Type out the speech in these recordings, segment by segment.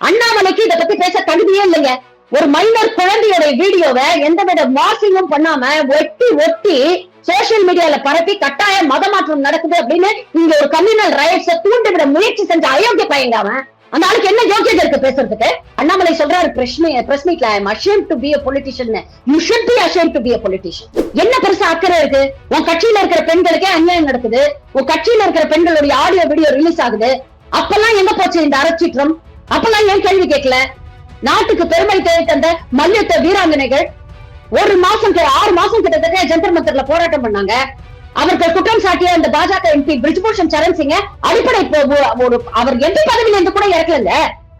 அண்ணாமலைக்கு இத பத்தி பேச தகுதியே இல்லைங்க. ஒரு மைனர் குழந்தையோட வீடியோவை எந்தவித மார்க்கிங்கும் பண்ணாம ஒட்டி ஒட்டி சோசியல் மீடியால பரப்பி கட்டாய மதமாற்றம் நடக்குது அப்படின்னு இங்க ஒரு கம்யூனல் ரைட்ஸ தூண்டிவிட முயற்சி செஞ்ச அயோக்கிய பையங்க அவன். அந்த ஆளுக்கு என்ன யோக்கியதை இருக்கு பேசுறதுக்கு? அண்ணாமலை சொல்றாரு பிரஸ் பிரஸ் மீட்ல I am to be a politician you should be ashamed to be a politician என்ன பெருசா அக்கறை இருக்கு? உன் கட்சியில இருக்கிற பெண்களுக்கே அநியாயம் நடக்குது. உன் கட்சியில இருக்கிற பெண்களுடைய ஆடியோ வீடியோ ரிலீஸ் ஆகுது. அப்பெல்லாம் எங்க போச்சு இந்த அப்ப நான் ஏன் கேள்வி கேட்கல? நாட்டுக்கு பெருமை தேடி தந்த மல்யுத்த வீராங்கனைகள் ஒரு மாசம் ஆறு மாசம் கிட்டத்தட்ட ஜந்தர் மந்தர்ல போராட்டம் பண்ணாங்க. அவர்கள் குற்றம் சாட்டிய அந்த பாஜக எம்பி பிரிஜ்பூஷன் சரண் சிங்க அடிப்படை அவர் எம்பி பதவியில இருந்து கூட இறக்கலங்க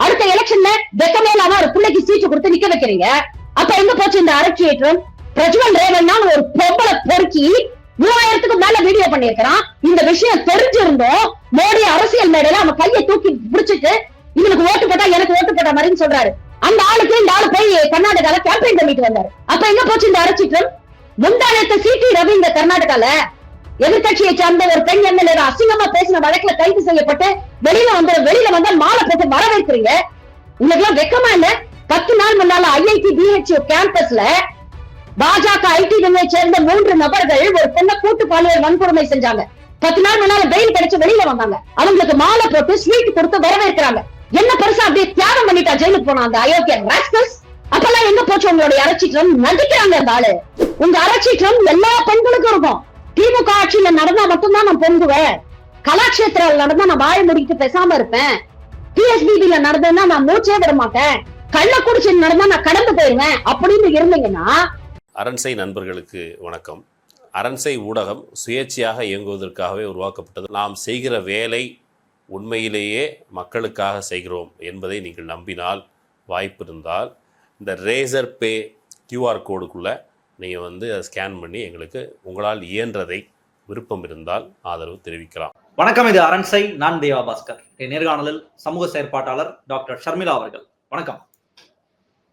அடுத்த எலெக்ஷன்ல வெக்கமே இல்லாம ஒரு பிள்ளைக்கு சீட்டு கொடுத்து நிக்க வைக்கிறீங்க. அப்ப எங்க போச்சு இந்த அரட்சியேற்றம்? பிரஜ்வல் ரேவண்ணா ஒரு பொம்பளை பொறுக்கி மூவாயிரத்துக்கு மேல வீடியோ பண்ணிருக்கிறான் இந்த விஷயம் தெரிஞ்சிருந்தோம். மோடி அரசியல் மேடையில அவன் கையை தூக்கி பிடிச்சிட்டு இவனுக்கு ஓட்டு போட்டா எனக்கு ஓட்டு போட்ட மாதிரின்னு சொல்றாரு. அந்த ஆளுக்கு இந்த ஆளு போய் கர்நாடகால கேம்பெயின் பண்ணிட்டு வந்தாரு. அப்ப எங்க போச்சு இந்த அரசிட்டம் முந்தானத்தை சிடி ரவி இந்த கர்நாடகால எதிர்கட்சியை சார்ந்த ஒரு பெண் எம்எல்ஏ அசிங்கமா பேசின வழக்குல கைது செய்யப்பட்டு வெளியில வந்து வெளியில வந்தால் மாலை போட்டு வரவேற்கிறீங்க உங்களுக்கு எல்லாம் வெக்கமா இல்ல? பத்து நாள் முன்னால ஐஐடி பிஹெச்ஓ கேம்பஸ்ல பாஜக ஐடி நிலையை சேர்ந்த மூன்று நபர்கள் ஒரு பெண்ணை கூட்டு பாலியல் வன்கொடுமை செஞ்சாங்க. பத்து நாள் முன்னால பெயில் கிடைச்சு வெளியில வந்தாங்க. அவங்களுக்கு மாலை போட்டு ஸ்வீட் கொடுத்து வரவேற்கிறாங்க. என்ன பெருசா அப்படியே தியாகம் பண்ணிட்டா? ஜெயிலுக்கு போனா அந்த அயோக்கியன் ராஸ்கல்ஸ் அப்பெல்லாம் எங்க போச்சு? உங்களுடைய அரசியலம் நடிக்கிறாங்க அந்த ஆளு. உங்க அரசியலம் எல்லா பெண்களுக்கும் இருக்கும். திமுக ஆட்சியில நடந்தா மட்டும்தான் நான் பொங்குவேன். கலாட்சேத்திரால நடந்தா நான் வாய முடிக்கிட்டு பேசாம இருப்பேன். டிஎஸ்பிபில நடந்ததுன்னா நான் மூச்சே விட மாட்டேன். கள்ளக்குறிச்சி நடந்தா நான் கடந்து போயிருவேன் அப்படின்னு இருந்தீங்கன்னா அரண்சை நண்பர்களுக்கு வணக்கம். அரண்சை ஊடகம் சுயேட்சையாக இயங்குவதற்காகவே உருவாக்கப்பட்டது. நாம் செய்கிற வேலை உண்மையிலேயே மக்களுக்காக செய்கிறோம் என்பதை நீங்கள் நம்பினால் வாய்ப்பு இருந்தால் இந்த ரேசர் பே கியூஆர் கோடுக்குள்ளே நீங்கள் வந்து அதை ஸ்கேன் பண்ணி எங்களுக்கு உங்களால் இயன்றதை விருப்பம் இருந்தால் ஆதரவு தெரிவிக்கலாம். வணக்கம் இது அரண்சை நான் தேவா பாஸ்கர். என் நேர்காணலில் சமூக செயற்பாட்டாளர் டாக்டர் ஷர்மிளா அவர்கள். வணக்கம்.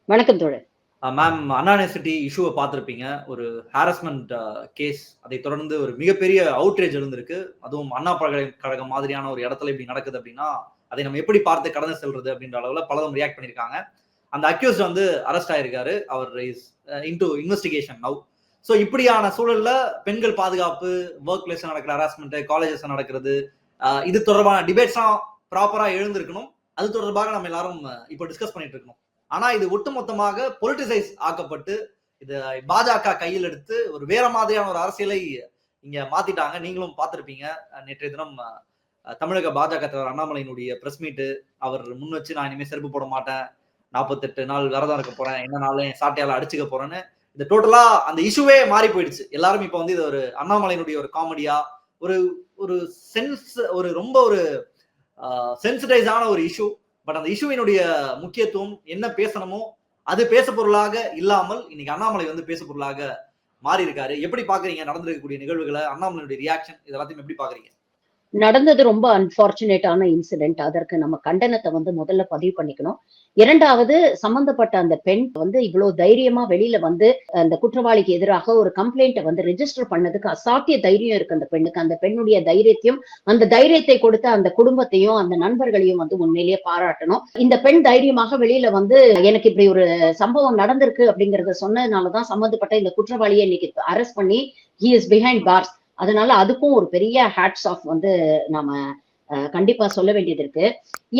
வணக்கம் தோழர். மேம் அண்ணா யூனிவர்சிட்டி இஷ்யூவை பார்த்துருப்பீங்க. ஒரு ஹாரஸ்மெண்ட் கேஸ் அதை தொடர்ந்து ஒரு மிகப்பெரிய அவுட்ரேஜ் இருந்திருக்கு அதுவும் அண்ணா பல்கலைக்கழகம் மாதிரியான ஒரு இடத்துல இப்படி நடக்குது அப்படின்னா அதை நம்ம எப்படி பார்த்து கடந்து செல்றது அப்படின்ற அளவில் பலரும் ரியாக்ட் பண்ணியிருக்காங்க. அந்த அக்யூஸ்ட் வந்து அரெஸ்ட் ஆயிருக்காரு. அவர் is into investigation now so இப்படியான சூழல்ல பெண்கள் பாதுகாப்பு ஒர்க் பிளேஸ் நடக்கிற ஹராஸ்மெண்ட் காலேஜஸ் நடக்கிறது இது தொடர்பான டிபேட்ஸ்லாம் ப்ராப்பரா எழுந்திருக்கணும். அது தொடர்பாக நம்ம எல்லாரும் இப்போ டிஸ்கஸ் பண்ணிட்டு இருக்கணும். ஆனா இது ஒட்டுமொத்தமாக பொலிட்டிசைஸ் ஆக்கப்பட்டு இது பாஜக கையில் எடுத்து ஒரு வேற மாதிரியான ஒரு அரசியலை இங்க மாத்திட்டாங்க. நீங்களும் பார்த்திருப்பீங்க. நேற்றைய தினம் தமிழக பாஜக தலைவர் அண்ணாமலையினுடைய பிரஸ் மீட்டு அவர் முன் வச்சு நான் இனிமேல் செருப்பு போட மாட்டேன். நாற்பத்தெட்டு நாள் விரதம் இருக்க போறேன். என்ன நாள் சாட்டையால அடிச்சுக்க போறேன்னு. இந்த டோட்டலா அந்த இஷ்யூவே மாறி போயிடுச்சு. எல்லாரும் இப்போ வந்து இது ஒரு அண்ணாமலையினுடைய ஒரு காமெடியா ஒரு ஒரு சென்ஸ் ஒரு ரொம்ப ஒரு சென்சிடைஸான ஒரு இஷ்யூ பட் அந்த இஷ்யூவினுடைய முக்கியத்துவம் என்ன பேசணுமோ அது பேச பொருளாக இல்லாமல் இன்னைக்கு அண்ணாமலை வந்து பேச பொருளாக மாறி இருக்காரு எப்படி பாக்குறீங்க நடந்திருக்கக்கூடிய நிகழ்வுகளை அண்ணாமலையுடைய ரியாக்ஷன் இதெல்லாத்தையும் எப்படி பாக்குறீங்க நடந்தது ரொம்ப அன்பார்ச்சுனேட்டான இன்சிடென்ட் அதற்கு நம்ம கண்டனத்தை வந்து முதல்ல பதிவு பண்ணிக்கணும். இரண்டாவது சம்பந்தப்பட்ட அந்த பெண் வந்து இவ்வளவு தைரியமா வெளியில வந்து அந்த குற்றவாளிக்கு எதிராக ஒரு கம்ப்ளைண்ட்டை வந்து ரெஜிஸ்டர் பண்ணதுக்கு அசாத்திய தைரியம் இருக்கு அந்த பெண்ணுக்கு. அந்த பெண்ணுடைய தைரியத்தையும் அந்த தைரியத்தை கொடுத்த அந்த குடும்பத்தையும் அந்த நண்பர்களையும் வந்து உண்மையிலேயே பாராட்டணும். இந்த பெண் தைரியமாக வெளியில வந்து எனக்கு இப்படி ஒரு சம்பவம் நடந்திருக்கு அப்படிங்கறத சொன்னதுனாலதான் சம்பந்தப்பட்ட இந்த குற்றவாளியை இன்னைக்கு அரெஸ்ட் பண்ணி ஹி இஸ் பிஹைண்ட் பார்ஸ் அதனால அதுக்கும் ஒரு பெரிய ஹேட்ஸ் ஆஃப் வந்து நாம அஹ், கண்டிப்பா சொல்ல வேண்டியது இருக்கு.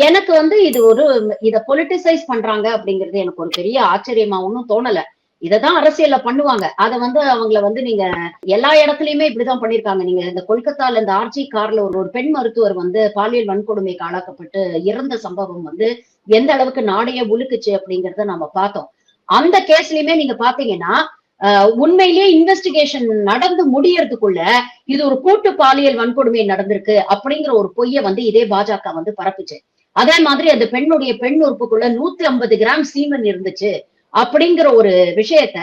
எனக்கு வந்து இது ஒரு இத பொலிட்டிசைஸ் பண்றாங்க அப்படிங்கிறது எனக்கு ஒரு பெரிய ஆச்சரியமா ஒன்றும் தோணல இததான் அரசியல்ல பண்ணுவாங்க. அத வந்து அவங்கள வந்து நீங்க எல்லா இடத்துலயுமே இப்படிதான் பண்ணிருக்காங்க. நீங்க இந்த கொல்கத்தால இந்த ஆர்ஜி கார்ல ஒரு ஒரு பெண் மருத்துவர் வந்து பாலியல் வன்கொடுமைக்கு ஆளாக்கப்பட்டு இறந்த சம்பவம் வந்து எந்த அளவுக்கு நாடையே உலுக்குச்சு அப்படிங்கறத நம்ம பார்த்தோம். அந்த கேஸ்லயுமே நீங்க பாத்தீங்கன்னா உண்மையிலேயே இன்வெஸ்டிகேஷன் நடந்து முடியறதுக்குள்ள இது ஒரு கூட்டு பாலியல் வன்கொடுமை நடந்திருக்கு அப்படிங்கிற ஒரு பொய்ய வந்து இதே பாஜக வந்து பரப்புச்சு. அதே மாதிரி அந்த பெண்ணுடைய பெண் உறுப்புக்குள்ள நூத்தி ஐம்பது கிராம் சீமன் இருந்துச்சு அப்படிங்கிற ஒரு விஷயத்த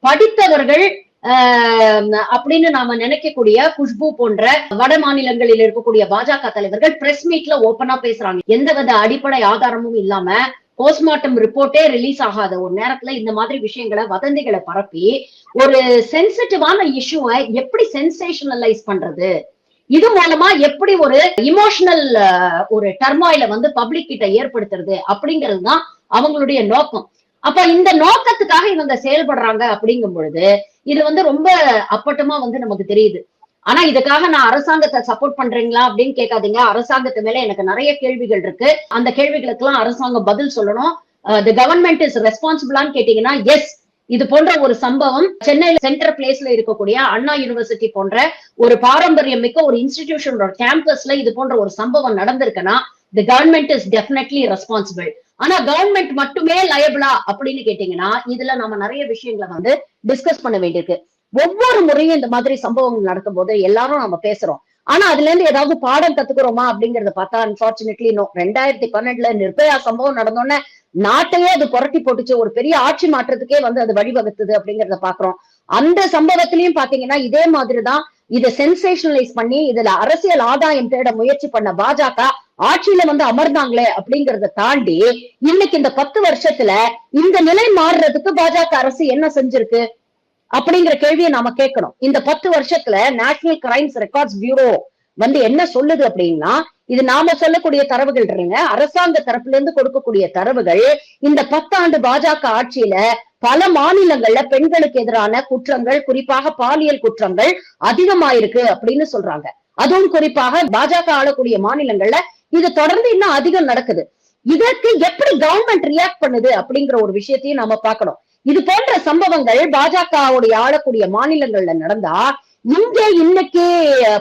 படித்தவர்கள் ஆஹ் அப்படின்னு நாம நினைக்கக்கூடிய குஷ்பு போன்ற வட மாநிலங்களில் இருக்கக்கூடிய பாஜக தலைவர்கள் பிரஸ் மீட்ல ஓபனா பேசுறாங்க. எந்த வித அடிப்படை ஆதாரமும் இல்லாம போஸ்ட்மார்ட்டம் ரிப்போர்ட்டே ரிலீஸ் ஆகாத ஒரு நேரத்துல இந்த மாதிரி விஷயங்களை வதந்திகளை பரப்பி ஒரு சென்சிட்டிவான இஷ்யூவை எப்படி சென்சேஷனலைஸ் பண்றது? இது மூலமா எப்படி ஒரு இமோஷனல் ஒரு டர்மாயில வந்து பப்ளிக் கிட்ட ஏற்படுத்துறது அப்படிங்கிறது தான் அவங்களுடைய நோக்கம். அப்ப இந்த நோக்கத்துக்காக இவங்க செயல்படுறாங்க அப்படிங்கும் பொழுது இது வந்து ரொம்ப அப்பட்டமா வந்து நமக்கு தெரியுது. ஆனா இதுக்காக நான் அரசாங்கத்தை சப்போர்ட் பண்றீங்களா அப்படின்னு கேட்காதீங்க. அரசாங்கத்து மேல எனக்கு நிறைய கேள்விகள் இருக்கு. அந்த கேள்விகளுக்கு எல்லாம் அரசாங்கம் பதில் சொல்லணும். தி கவர்மெண்ட் இஸ் ரெஸ்பான்சிபிளான்னு கேட்டீங்கன்னா எஸ் இது போன்ற ஒரு சம்பவம் சென்னையில சென்டர் பிளேஸ்ல இருக்கக்கூடிய அண்ணா யூனிவர்சிட்டி போன்ற ஒரு பாரம்பரியம் மிக்க ஒரு இன்ஸ்டிடியூஷனோட கேம்பஸ்ல இது போன்ற ஒரு சம்பவம் நடந்திருக்குன்னா the government is definitely responsible ஆனா கவர்மெண்ட் மட்டுமே லயபிளா அப்படின்னு கேட்டீங்கன்னா இதுல நம்ம நிறைய விஷயங்களை வந்து டிஸ்கஸ் பண்ண வேண்டியிருக்கு. ஒவ்வொரு முறையும் இந்த மாதிரி சம்பவங்கள் நடக்கும் போது எல்லாரும் நம்ம பேசுறோம். ஆனா அதுல இருந்து ஏதாவது பாடம் கத்துக்கிறோமா அப்படிங்கறத பார்த்தா அன்பார்ச்சுனேட்லி நோ ரெண்டாயிரத்தி பன்னெண்டுல நிர்பயா சம்பவம் நடந்தோடனே நாட்டையே அது புரட்டி போட்டுச்சு. ஒரு பெரிய ஆட்சி மாற்றத்துக்கே வந்து அது வழிவகுத்தது அப்படிங்கறத பாக்குறோம் அந்த சம்பவத்திலயும் பாத்தீங்கன்னா இதே மாதிரிதான் இதை சென்சேஷனலைஸ் பண்ணி இதுல அரசியல் ஆதாயம் தேட முயற்சி பண்ண பாஜக ஆட்சியில வந்து அமர்ந்தாங்களே அப்படிங்கறத தாண்டி இன்னைக்கு இந்த பத்து வருஷத்துல இந்த நிலை மாறுறதுக்கு பாஜக அரசு என்ன செஞ்சிருக்கு? அப்படிங்கிற கேள்வியை நாம கேட்கணும். இந்த பத்து வருஷத்துல நேஷனல் கிரைம்ஸ் ரெக்கார்ட்ஸ் பியூரோ வந்து என்ன சொல்லுது அப்படின்னா இது நாம சொல்லக்கூடிய தரவுகள் இருங்க அரசாங்க தரப்புல இருந்து கொடுக்கக்கூடிய தரவுகள் இந்த பத்தாண்டு பாஜக ஆட்சியில பல மாநிலங்கள்ல பெண்களுக்கு எதிரான குற்றங்கள் குறிப்பாக பாலியல் குற்றங்கள் அதிகமாயிருக்கு அப்படின்னு சொல்றாங்க. அதுவும் குறிப்பாக பாஜக ஆளக்கூடிய மாநிலங்கள்ல இது தொடர்ந்து இன்னும் அதிகம் நடக்குது. இதற்கு எப்படி கவர்மெண்ட் ரியாக்ட் பண்ணுது அப்படிங்கிற ஒரு விஷயத்தையும் நாம பார்க்கணும். இது போன்ற சம்பவங்கள் பாஜகவுடைய ஆளக்கூடிய மாநிலங்கள்ல நடந்தா இங்கே இன்னைக்கு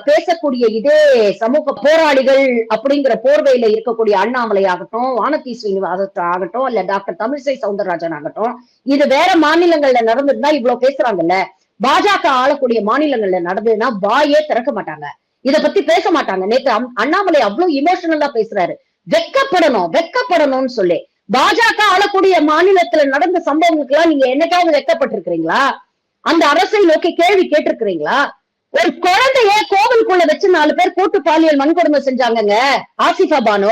பேசக்கூடிய இதே சமூக போராளிகள் அப்படிங்கிற போர்வையில இருக்கக்கூடிய அண்ணாமலை ஆகட்டும் வானதி ஸ்ரீனிவாச ஆகட்டும் இல்ல டாக்டர் தமிழிசை சவுந்தரராஜன் ஆகட்டும் இது வேற மாநிலங்கள்ல நடந்திருந்தா இவ்வளவு பேசுறாங்கல்ல. பாஜக ஆளக்கூடிய மாநிலங்கள்ல நடந்ததுன்னா வாயே திறக்க மாட்டாங்க. இத பத்தி பேச மாட்டாங்க. நேற்று அண்ணாமலை அவ்வளவு இமோஷனலா பேசுறாரு. வெக்கப்படணும் வெக்கப்படணும்னு சொல்லி. பாஜக ஆளக்கூடிய மாநிலத்துல நடந்த சம்பவங்களுக்கு எல்லாம் நீங்க என்னைக்காவது வெக்கப்பட்டிருக்கிறீங்களா அந்த அரசை நோக்கி கேள்வி கேட்டிருக்கிறீங்களா? ஒரு குழந்தைய கோவிலுக்குள்ள வச்சு நாலு பேர் கூட்டு பாலியல் வன்கொடுமை செஞ்சாங்கங்க. ஆசிஃபா பானு.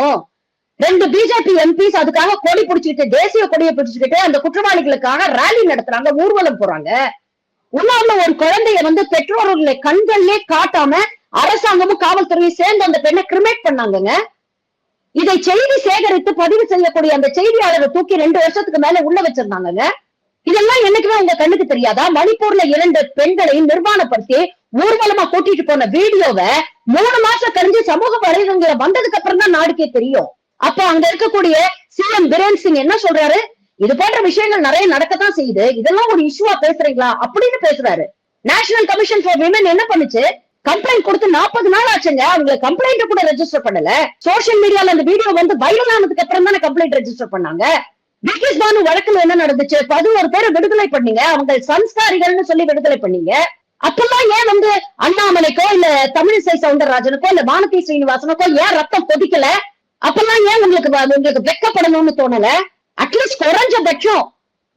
ரெண்டு பிஜேபி எம்பிஸ் அதுக்காக கொடி பிடிச்சுக்கிட்டு தேசிய கொடியை பிடிச்சுக்கிட்டு அந்த குற்றவாளிகளுக்காக ரேலி நடத்துறாங்க ஊர்வலம் போறாங்க. உன்னால ஒரு குழந்தைய வந்து பெற்றோர்களை கண்கள்லயே காட்டாம அரசாங்கமும் காவல்துறையும் சேர்ந்து அந்த பெண்ணை கிரிமேட் பண்ணாங்கங்க. இதை செய்தி சேகரித்து பதிவு செய்யக்கூடிய அந்த செய்தியாளரை தூக்கி ரெண்டு வருஷத்துக்கு மேல உள்ள வச்சிருந்தாங்க இதெல்லாம் என்னைக்குமே உங்க கண்ணுக்கு தெரியாதா? மணிப்பூர்ல இரண்டு பெண்களையும் நிர்வாணப்படுத்தி ஊர்வலமா கூட்டிட்டு போன வீடியோவை மூணு மாசம் கழிஞ்சு சமூக வலைதளங்கள வந்ததுக்கு அப்புறம் தான் நாடுக்கே தெரியும். அப்ப அங்க இருக்கக்கூடிய சிஎம் பிரேன் சிங் என்ன சொல்றாரு? இது போன்ற விஷயங்கள் நிறைய நடக்கத்தான் செய்யுது. இதெல்லாம் ஒரு இஷ்யூவா பேசுறீங்களா? அப்படின்னு பேசுறாரு. நேஷனல் கமிஷன் ஃபார் விமன் என்ன பண்ணுச்சு? கம்ப்ளைண்ட் கொடுத்து நாற்பது நாள் ஆச்சுங்க அவங்க கம்ப்ளைண்ட் கூட ரெஜிஸ்டர் பண்ணல. சோஷியல் மீடியால அந்த வீடியோ வந்து வைரல் ஆனதுக்கு அப்புறம் தானே கம்ப்ளைண்ட் ரெஜிஸ்டர் பண்ணாங்க. பிரிட்டிஷ் பானு வழக்குல என்ன நடந்துச்சு? பதினோரு பேரை விடுதலை பண்ணீங்க. அவங்க சன்ஸ்காரிகள்னு சொல்லி விடுதலை பண்ணீங்க. அப்பெல்லாம் ஏன் வந்து அண்ணாமலைக்கோ இல்ல தமிழிசை சவுந்தரராஜனுக்கோ இல்ல வானதி ஸ்ரீனிவாசனுக்கோ ஏன் ரத்தம் கொதிக்கல? அப்பெல்லாம் ஏன் உங்களுக்கு உங்களுக்கு வெக்கப்படணும்னு தோணல? அட்லீஸ்ட் குறைஞ்சபட்சம்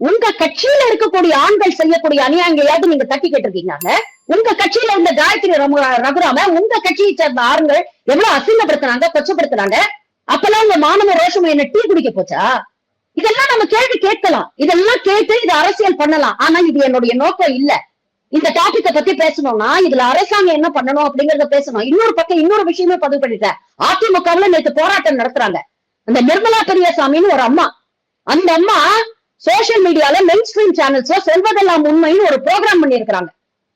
உங்க கட்சியில இருக்கக்கூடிய ஆண்கள் செய்யக்கூடிய அநியாயங்களையாவது நீங்க தட்டி கேட்டிருக்கீங்க உங்க கட்சியில இருந்த காயத்ரி ரகு ரகுராம உங்க கட்சியை சேர்ந்த ஆண்கள் எவ்வளவு அசிங்கப்படுத்தினாங்க கொச்சப்படுத்துனாங்க? அப்பெல்லாம் உங்க மாணவ ரோஷம் என்ன டீ குடிக்க போச்சா? இதெல்லாம் நம்ம கேள்வி கேட்கலாம். இதெல்லாம் கேட்டு இது அரசியல் பண்ணலாம். ஆனா இது என்னுடைய நோக்கம் இல்ல. இந்த டாபிக்கை பத்தி பேசணும்னா இதுல அரசாங்கம் என்ன பண்ணணும் அப்படிங்கறத பேசணும். இன்னொரு பக்கம் இன்னொரு விஷயமே பதிவு பண்ணிட்டேன். அதிமுகவுல நேற்று போராட்டம் நடத்துறாங்க. அந்த நிர்மலா பெரியசாமின்னு ஒரு அம்மா. அந்த அம்மா சோசியல் மீடியால மெயின் ஸ்ட்ரீம் சேனல்ஸ்ல சொல்வதெல்லாம் உண்மைன்னு ஒரு ப்ரோக்ராம் பண்ணியிருக்கிறாங்க.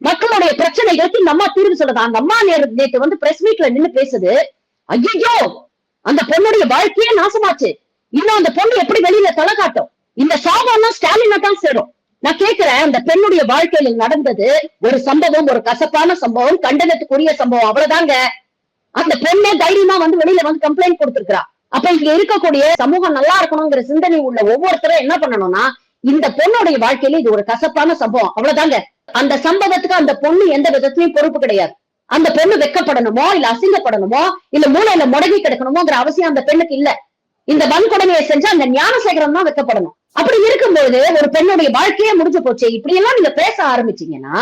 மக்களுடைய பிரச்சனைகளுக்கு இந்த அம்மா தீர்வு சொல்றது அந்த அம்மா நேற்று நேத்து வந்து பிரஸ் மீட்ல நின்னு பேசுது. ஐயோ அந்த பொண்ணுடைய வாழ்க்கையே நாசமாச்சு. இன்னும் அந்த பொண்ணு எப்படி வெளியில தலை காட்டும்? இந்த சாபம்லாம் ஸ்டாலினை தான் சேரும். நான் கேக்குறேன் அந்த பெண்ணுடைய வாழ்க்கையில நடந்தது ஒரு சம்பவம் ஒரு கசப்பான சம்பவம் கண்டனத்துக்குரிய சம்பவம் அவ்வளவுதாங்க. அந்த பெண்ணே தைரியமா வந்து வெளியில வந்து கம்ப்ளைண்ட் கொடுத்திருக்கிறா. அப்ப இங்க இருக்கக்கூடிய சமூகம் நல்லா இருக்கணுங்கிற சிந்தனை உள்ள ஒவ்வொருத்தரும் என்ன பண்ணணும்னா இந்த பொண்ணுடைய வாழ்க்கையில இது ஒரு கசப்பான சம்பவம். அவ்வளவுதாங்க. அந்த சம்பவத்துக்கு அந்த பொண்ணு எந்த விதத்திலயும் பொறுப்பு கிடையாது. அந்த பொண்ணு வெக்கப்படணுமோ இல்ல அசிங்கப்படணுமோ இல்ல மூளையில முடங்கி கிடக்கணுமோங்கிற அவசியம் அந்த பெண்ணுக்கு இல்ல. இந்த வன்கொடுமையை செஞ்சா அந்த ஞானசேகரம் தான் வெக்கப்படணும். அப்படி இருக்கும்போது ஒரு பெண்ணுடைய வாழ்க்கையே முடிஞ்சு போச்சு. இப்படி எல்லாம் நீங்க பேச ஆரம்பிச்சீங்கன்னா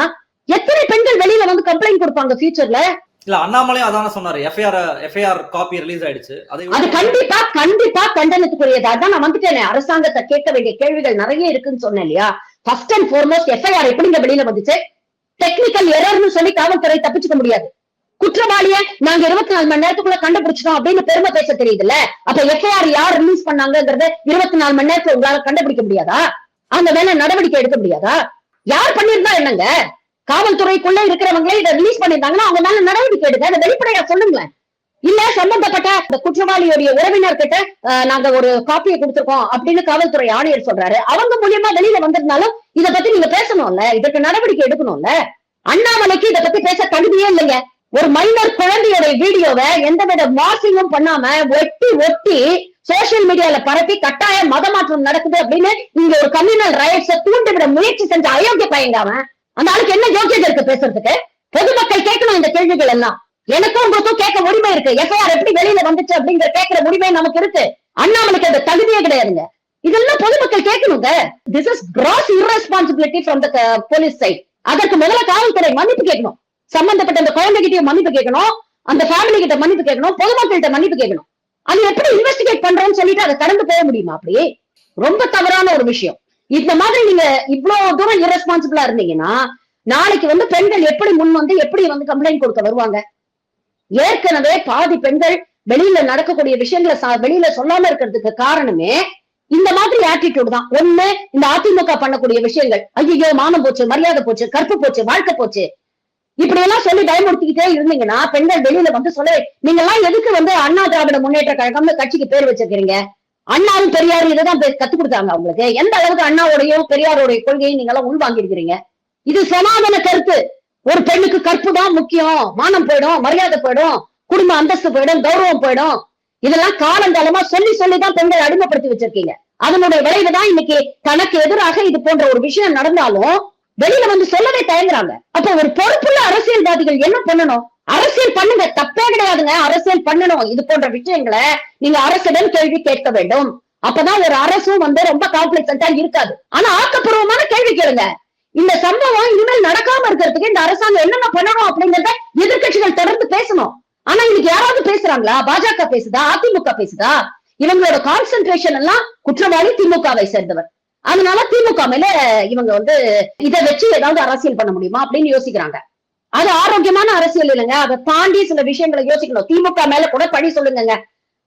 எத்தனை பெண்கள் வெளியில வந்து கம்ப்ளைண்ட் கொடுப்பாங்க ஃபியூச்சர்ல இல்ல அண்ணாமலையும் அதான சொன்னாரு. எஃப்ஐஆர் எஃப்ஐஆர் காப்பி ரிலீஸ் ஆயிடுச்சு. அதை கண்டிப்பா கண்டிப்பா கண்டனத்துக்குரியது. அதான் நான் வந்துட்டேனே. அரசாங்கத்தை கேட்க வேண்டிய கேள்விகள் நிறைய இருக்குன்னு சொன்னேன் இல்லையா? ஃபர்ஸ்ட் அண்ட் foremost எஃப்ஐஆர் எப்படிங்க வெளியில வந்துச்சு? டெக்னிக்கல் எரர்னு சொல்லி காவல்துறை தப்பிச்சுக்க முடியாது. குற்றவாளிய நாங்க இருபத்தி நாலு மணி நேரத்துக்குள்ள கண்டுபிடிச்சிட்டோம் அப்படின்னு பெருமை பேச தெரியுதுல்ல? அப்ப எஃப்ஐஆர் யார் ரிலீஸ் பண்ணாங்கங்கறத இருபத்தி நாலு மணி நேரத்துல உங்களால கண்டுபிடிக்க முடியாதா? அந்த மேல நடவடிக்கை எடுக்க முடியாதா? யார் பண்ணிருந்தா என்னங்க? காவல்துறைக்குள்ள இருக்கிறவங்களே இதை ரிலீஸ் பண்ணிருந்தாங்கன்னா அவங்க மேல நடவடிக்கை எடுங்க. அதை வெளிப்படையா சொல்லுங்களேன். இல்ல சம்பந்தப்பட்ட இந்த குற்றவாளியுடைய உறவினர் கிட்ட நாங்க ஒரு காப்பியை கொடுத்திருக்கோம் அப்படின்னு காவல்துறை ஆணையர் சொல்றாரு. அவங்க மூலியமா வெளியில வந்திருந்தாலும் இத பத்தி நீங்க பேசணும்ல. இதற்கு நடவடிக்கை எடுக்கணும்ல. அண்ணாமலைக்கு இத பத்தி பேச தகுதியே இல்லைங்க. ஒரு மைனர் குழந்தையோட வீடியோவை எந்தவித மார்சிங்கும் பண்ணாம ஒட்டி ஒட்டி சோசியல் மீடியால பரப்பி கட்டாய மதமாற்றம் நடக்குது அப்படின்னு இங்க ஒரு கம்யூனல் ரைட்ஸ தூண்டிவிட முயற்சி செஞ்ச அயோக்கிய பையங்க அவன். அந்த ஆளுக்கு என்ன யோக்கியதை இருக்கு பேசுறதுக்கு? பொதுமக்கள் கேட்கணும் இந்த கேள்விகள் எல்லாம் எனக்கும் உங்களுக்கும் கேட்க உரிமை இருக்கு. எஃப்ஐஆர் எப்படி வெளியில வந்துச்சு அப்படிங்கிற கேட்கிற உரிமை நமக்கு இருக்கு. அண்ணாமலைக்கு அந்த தகுதியே கிடையாதுங்க. இதெல்லாம் பொதுமக்கள் கேட்கணுங்க. This is gross irresponsibility from the police side அதற்கு முதல்ல காவல்துறை மன்னிப்பு கேட்கணும். சம்பந்தப்பட்ட அந்த குழந்தைகிட்டயும் மன்னிப்பு கேட்கணும். அந்த ஃபேமிலி கிட்ட மன்னிப்பு கேட்கணும். பொதுமக்கள்கிட்ட மன்னிப்பு கேட்கணும். அது எப்படி இன்வெஸ்டிகேட் பண்றோம்னு சொல்லிட்டு அதை கடந்து போக முடியுமா அப்படி? ரொம்ப தவறான ஒரு விஷயம். இந்த மாதிரி நீங்க இவ்வளவு தூரம் irresponsible-ஆ இருந்தீங்கன்னா நாளைக்கு வந்து பெண்கள் எப்படி முன் வந்து எப்படி வந்து கம்ப்ளைண்ட் கொடுக்க வருவாங்க? ஏற்கனவே பாதி பெண்கள் வெளியில நடக்கக்கூடிய விஷயங்களை வெளியில சொல்லாம இருக்கிறதுக்கு காரணமே இந்த மாதிரி ஆட்டிடியூட் தான். ஒண்ணு இந்த அதிமுக பண்ணக்கூடிய விஷயங்கள். ஐயோ மானம் போச்சு மரியாதை போச்சு கற்பு போச்சு வாழ்க்கை போச்சு. இப்படி எல்லாம் சொல்லி பயமுறுத்திக்கிட்டே இருந்தீங்கன்னா பெண்கள் வெளியில வந்து சொல்ல நீங்க எல்லாம் எதுக்கு வந்து அண்ணா திராவிட முன்னேற்ற கழகம்னு கட்சிக்கு பேர் வச்சிருக்கீங்க அண்ணாவும் பெரியாரும் இதைதான் கத்துக் கொடுத்தாங்க அவங்களுக்கு. எந்த அளவுக்கு அண்ணாவோடையும் பெரியாரோடைய கொள்கையும் நீங்க எல்லாம் உள்வாங்கிருக்கிறீங்க இது சனாதன கருத்து. ஒரு பெண்ணுக்கு கற்பு தான் முக்கியம். மானம் போயிடும் மரியாதை போயிடும் குடும்ப அந்தஸ்து போயிடும் கௌரவம் போயிடும். இதெல்லாம் காலங்காலமா சொல்லி சொல்லி தான் பெண்களை அடிமைப்படுத்தி வச்சிருக்கீங்க. அதனுடைய விளைவு தான் இன்னைக்கு தனக்கு எதிராக இது போன்ற ஒரு விஷயம் நடந்தாலும் வெளியில வந்து சொல்லவே தயங்குறாங்க. அப்ப ஒரு பொறுப்புள்ள அரசியல்வாதிகள் என்ன பண்ணணும்? அரசியல் பண்ணுங்க. தப்பே கிடையாதுங்க. அரசியல் பண்ணணும். இது போன்ற விஷயங்களை நீங்க அரசிடம் கேள்வி கேட்க வேண்டும். அப்பதான் ஒரு அரசும் வந்து ரொம்ப காம்ப்ளெக்ஸா இருக்காது. ஆனா ஆக்கப்பூர்வமான கேள்வி கேளுங்க. இந்த சம்பவம் இனிமேல் நடக்காம இருக்கிறதுக்கு இந்த அரசாங்கம் என்னென்ன பண்ணணும் அப்படிங்கறத எதிர்க்கட்சிகள் தொடர்ந்து பேசணும். ஆனா இன்னைக்கு யாராவது பேசுறாங்களா? பாஜக பேசுதா? அதிமுக பேசுதா? இவங்களோட கான்சென்ட்ரேஷன் எல்லாம் குற்றவாளி திமுகவை சேர்ந்தவர். அதனால திமுக மேல இவங்க வந்து இதை வச்சு ஏதாவது அரசியல் பண்ண முடியுமா அப்படின்னு யோசிக்கிறாங்க. அது ஆரோக்கியமான அரசியல் இல்லைங்க. அதை தாண்டி சில விஷயங்களை யோசிக்கணும். திமுக மேல கூட பழி சொல்லுங்க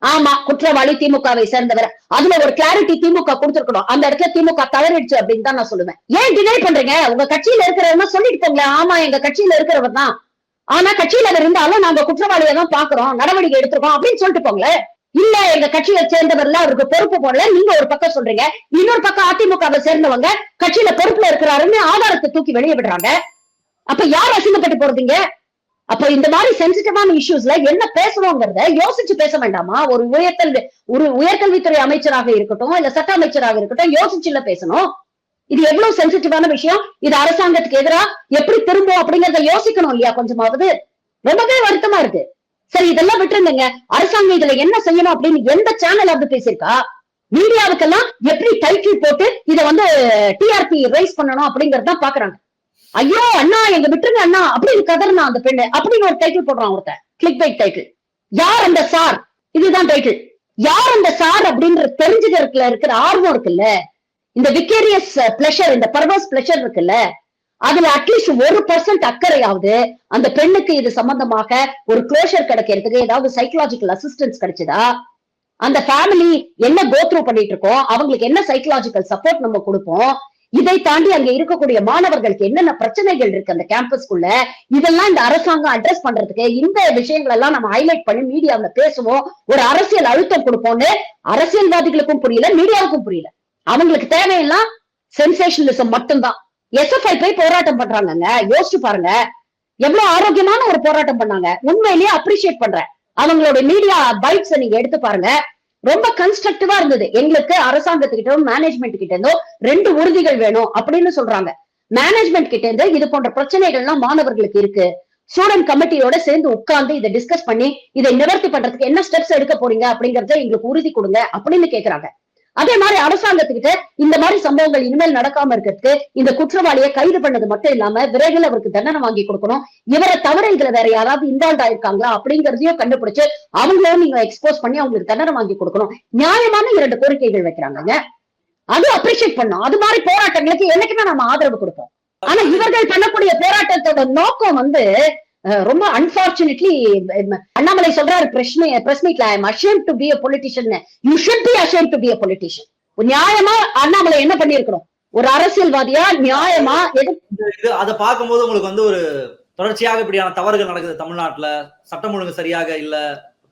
ஆமா குற்றவாளி திமுகவை சேர்ந்தவர். அதுல ஒரு கிளாரிட்டி திமுக கொடுத்துருக்கணும். அந்த இடத்துல திமுக தவறிடுச்சு அப்படின்னு தான் நான் சொல்லுவேன். ஏன் டினை பண்றீங்க? உங்க கட்சியில இருக்கிறவங்க சொல்லிட்டு போங்களேன். ஆமா எங்க கட்சியில இருக்கிறவர் தான். ஆனா கட்சியில இருந்தாலும் நாங்க குற்றவாளியை தான் பாக்குறோம் நடவடிக்கை எடுத்திருக்கோம் அப்படின்னு சொல்லிட்டு போங்களேன். இல்ல எங்க கட்சியை சேர்ந்தவர்ல அவருக்கு பொறுப்பு போடல. நீங்க ஒரு பக்கம் சொல்றீங்க. இன்னொரு பக்கம் அதிமுகவை சேர்ந்தவங்க கட்சியில பொறுப்புல இருக்கிறாருன்னு ஆதாரத்தை தூக்கி வெளியே விடுறாங்க. அப்ப யார் அசிங்கப்பட்டு போறதுங்க? அப்ப இந்த மாதிரி சென்சிட்டிவான இஷ்யூஸ்ல என்ன பேசணுங்கிறத யோசிச்சு பேச வேண்டாமா? ஒரு உயர்கல்வி ஒரு உயர்கல்வித்துறை அமைச்சராக இருக்கட்டும் இல்ல சட்ட அமைச்சராக இருக்கட்டும் யோசிச்சு இல்ல பேசணும். இது எவ்வளவு சென்சிட்டிவான விஷயம்? இது அரசாங்கத்துக்கு எதிரா? எப்படி திரும்பும் அப்படிங்கறத யோசிக்கணும் இல்லையா கொஞ்சமாவது? ரொம்பவே வருத்தமா இருக்கு. சரி இதெல்லாம் விட்டுருந்தீங்க. அரசாங்கம் இதுல என்ன செய்யணும் அப்படின்னு எந்த சேனல் அப்படி பேசியிருக்கா? மீடியாவுக்கெல்லாம் எப்படி டைட்டில் போட்டு இத வந்து டிஆர்பி ரைஸ் பண்ணணும் அப்படிங்கறத பாக்குறாங்க. ஐயோ அண்ணா எங்க விட்டுருங்க அண்ணா. அப்படின்னு கதறினா அந்த பெண்ணு. அப்படின்னு ஒரு டைட்டில் போடுறான் ஒருத்தன். கிளிக் பைக் டைட்டில் யார் அந்த சார்? இதுதான் டைட்டில் யார் அந்த சார் அப்படின்ற தெரிஞ்சுக்கிறதுல இருக்கிற ஆர்வம் இருக்குல்ல? இந்த விக்கேரியஸ் பிளஷர் uh, இந்த பர்வஸ் பிளஷர் இருக்குல்ல? அதுல அட்லீஸ்ட் ஒரு பர்சன்ட் அக்கறையாவது அந்த பெண்ணுக்கு இது சம்பந்தமாக ஒரு க்ளோஷர் கிடைக்கிறதுக்கு ஏதாவது சைக்கலாஜிக்கல் அசிஸ்டன்ஸ் கிடைச்சதா? அந்த ஃபேமிலி என்ன கோத்ரூ பண்ணிட்டு இருக்கோம்? அவங்களுக்கு என்ன சைக்கலாஜிக்கல் சப்போர்ட் நம்ம கொடுப்போம்? இதை தாண்டி அங்க இருக்கக்கூடிய மாணவர்களுக்கு என்னென்ன பிரச்சனைகள் இருக்கு அந்த கேம்பஸ்க்குள்ள இதெல்லாம் இந்த அரசாங்கம் அட்ரஸ் பண்றதுக்கு இந்த விஷயங்கள் எல்லாம் நம்ம ஹைலைட் பண்ணி மீடியாவில் பேசுவோம். ஒரு அரசியல் அழுத்தம் கொடுப்போம்னு அரசியல்வாதிகளுக்கும் புரியல மீடியாவுக்கும் புரியல. அவங்களுக்கு தேவையெல்லாம் சென்சேஷனலிசம் மட்டும்தான். எஸ்எஃப்ஐ போய் போராட்டம் பண்றாங்கங்க. யோசிச்சு பாருங்க. எவ்வளவு ஆரோக்கியமான ஒரு போராட்டம் பண்ணாங்க. உண்மையிலேயே அப்ரிஷியேட் பண்றேன். அவங்களோட மீடியா பைட்ஸ் நீங்க எடுத்து பாருங்க. ரொம்ப கன்ஸ்ட்ரக்டிவா இருந்தது. எங்களுக்கு அரசாங்கத்துக்கிட்ட மேனேஜ்மெண்ட் கிட்ட இருந்தோ ரெண்டு உறுதிகள் வேணும் அப்படின்னு சொல்றாங்க. மேனேஜ்மெண்ட் கிட்ட இருந்து இது போன்ற பிரச்சனைகள்லாம் மாணவர்களுக்கு இருக்கு. ஸ்டூடெண்ட் கமிட்டியோட சேர்ந்து உட்கார்ந்து இதை டிஸ்கஸ் பண்ணி இதை நிவர்த்தி பண்றதுக்கு என்ன ஸ்டெப்ஸ் எடுக்க போறீங்க அப்படிங்கறத எங்களுக்கு உறுதி கொடுங்க அப்படின்னு கேக்குறாங்க. அதே மாதிரி அரசாங்கத்துக்கிட்ட இந்த மாதிரி சம்பவங்கள் இனிமேல் நடக்காம இருக்கிறதுக்கு இந்த குற்றவாளியை கைது பண்ணது மட்டும் இல்லாம விரைவில் அவருக்கு தண்டனை வாங்கி கொடுக்கணும். இவரை தவிர இதுல வேற யாராவது இன்வால்வ் ஆயிருக்காங்களா அப்படிங்கறதையும் கண்டுபிடிச்சு அவங்களும் நீங்க எக்ஸ்போஸ் பண்ணி அவங்களுக்கு தண்டனை வாங்கி கொடுக்கணும். நியாயமான இரண்டு கோரிக்கைகள் வைக்கிறாங்க அது அப்ரிஷியேட் பண்ணும் அது மாதிரி போராட்டங்களுக்கு என்னைக்குமே நம்ம ஆதரவு கொடுப்போம். ஆனா இவர்கள் பண்ணக்கூடிய போராட்டத்தோட நோக்கம் வந்து ரொம்ப அன்பார்ச்சுனேட்லி அண்ணாமலை சொல்றாரு பிரஸ் மீட்ல I am ashamed to be a politician you should be ashamed to be a politician நியாயமா அண்ணாமலை என்ன பண்ணிருக்கிறோம் ஒரு அரசியல்வாதியா நியாயமா எது? அதை பார்க்கும்போது உங்களுக்கு வந்து ஒரு தொடர்ச்சியாக இப்படியான தவறுகள் நடக்குது தமிழ்நாட்டுல. சட்டம் ஒழுங்கு சரியாக இல்ல.